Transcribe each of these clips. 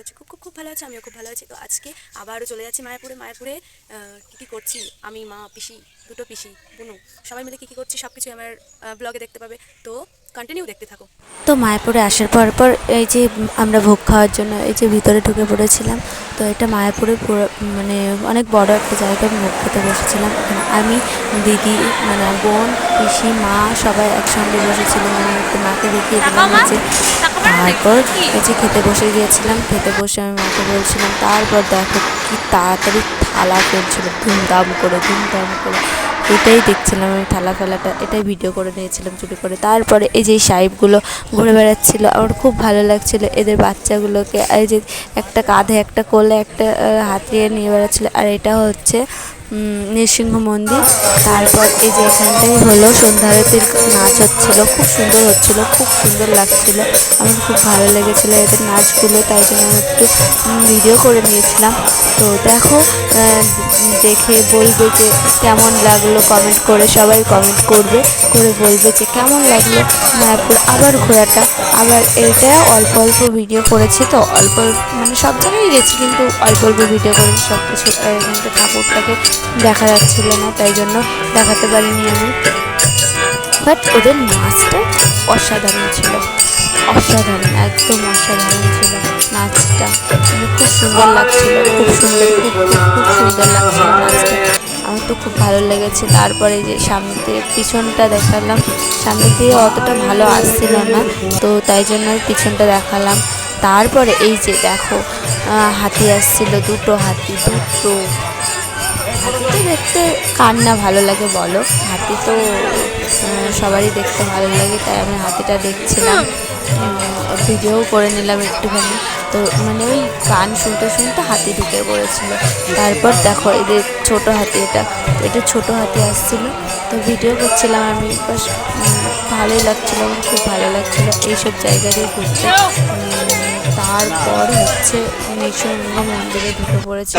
আছো, আমিও খুব ভালো আছি। তো আজকে আবারও চলে যাচ্ছি মায়াপুরে মায়াপুরে কী কী করছি? আমি, মা, পিসি, দুটো পিসি, বুনু, সবাই মিলে কী কী করছি সব কিছু আমার ব্লগে দেখতে পাবে। তো কন্টিনিউ দেখতে থাকো। তো মায়াপুরে আসার পর পর এই যে আমরা ভোগ খাওয়ার জন্য এই যে ভিতরে ঢুকে পড়েছিলাম তো এটা মায়াপুরে পুরো মানে অনেক বড় একটা জায়গায় মুখ খেতে বসেছিলাম। আমি দিদি মানে বোন পিসি মা সবাই একসঙ্গে বসেছিলাম আমি একটু মাকে দেখিয়ে দিলাম যে তারপর যে খেতে বসে গিয়েছিলাম খেতে বসে আমি মাকে বলছিলাম তারপর দেখো কি তাড়াতাড়ি থালা করছিল ধুমধাম করে ধুমধাম করে। এটাই দেখছিলাম আমি থালা ফেলাটা, এটাই ভিডিও করে নিয়েছিলাম চুরি করে। তারপরে এই যে সাহেবগুলো ঘুরে বেড়াচ্ছিলো, আমার খুব ভালো লাগছিল এদের বাচ্চাগুলোকে, এই যে একটা কাঁধে একটা কোলে একটা হাতিয়ে নিয়ে বেড়াচ্ছিলো। আর এটা হচ্ছে নৃসিংহ মন্দির। তারপর এই যে এখানটাই হলো, সন্ধ্যা আরতির নাচ হচ্ছিল, খুব সুন্দর হচ্ছিল, খুব সুন্দর লাগছিল। আমার খুব ভালো লেগেছিলো এদের নাচগুলো, তাই জন্য আমি একটু ভিডিও করে নিয়েছিলাম। তো দেখো দেখে বলবে যে কেমন লাগল কমেন্ট করে সবাই কমেন্ট করবে, করে বলবে যে কেমন লাগল মায়াপুর আবার ঘোরাটা। আবার এটা অল্প অল্প ভিডিও করেছি তো, অল্প মানে সব জায়গায় গেছি, কিন্তু অল্প অল্প ভিডিও করেছি সব কিছু ঠাকুরটাকে দেখা যাচ্ছিল না, তাই জন্য দেখাতে পারিনি আমি। বাট ওদের নাচটা অসাধারণ ছিল। অসাধারণ, একদম অসাধারণ ছিল নাচটা। মানে খুব সুন্দর লাগছিল, খুব সুন্দর, খুব খুব সুন্দর লাগছিল নাচটা। আমার তো খুব ভালো লেগেছে। তারপরে যে সামনে দিয়ে পিছনটা দেখালাম সামনে দিয়ে অতটা ভালো আসছিল না, তো তাই জন্য পিছনটা দেখালাম। তারপরে এই যে দেখো হাতি আসছিল, দুটো হাতি, দুটো। হাতি তো দেখতে কার না ভালো লাগে বলো? হাতি তো সবারই দেখতে ভালো লাগে তাই আমি হাতিটা দেখছিলাম। ভিডিও করে নিলাম একটুখানি। তো মানে ওই গান শুনতে শুনতে হাতি ঢুকে পড়েছিল। তারপর দেখো এদের ছোট হাতি এটা এটা ছোট হাতি আসছিল। তো ভিডিও করছিলাম আমি ভালোই লাগছিল খুব ভালো লাগছিল। এইসব জায়গায় ঘুরতে। উম, তারপর হচ্ছে নৃসিংহ মন্দিরে ঢুকে পড়েছি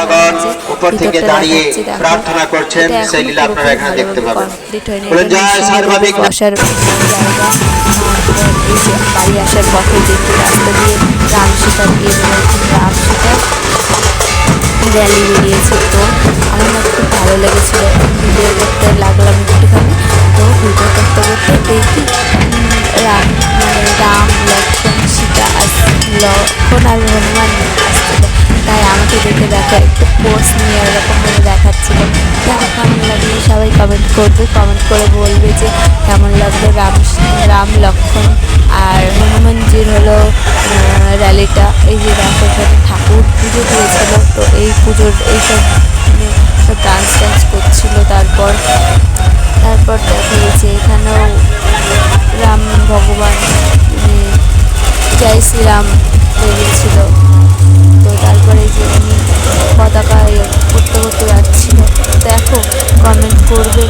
উপর থেকে দাঁড়িয়ে প্রার্থনা করছেন, সেই লীলা আপনারা এখানে দেখতে পাবেন। বসার জায়গা। বাড়ি আসার পথে দেখতে রাস্তা দিয়ে রাম সীতা দিয়ে রাম সীতা র্যালি বেরিয়েছে তো আমার খুব ভালো লেগেছিল। ভিডিও করতে লাগলাম একটুখানি। লক্ষ্মণ আর হনুমান আসছিল তাই আমাকে দেখে দেখো একটু পোস্ট নিয়ে ওরকমভাবে দেখাচ্ছিল দেখো কেমন লাগল সবাই কমেন্ট করবে কমেন্ট করে বলবে যে কেমন লাগল রাম রাম লক্ষ্মণ আর হনুমানজির হলো র্যালিটা এই যে দেখো এখানে ঠাকুর পুজো দিয়েছিল তো এই পুজোর এইসব ডান্স টান্স করছিল তারপর তারপর দেখো যে এখানেও রাম। ভগবান জয় শ্রীরাম বেরিয়েছিল তো তারপরে যে উনি পতাকা করতে করতে যাচ্ছিল দেখো কমেন্ট করবে।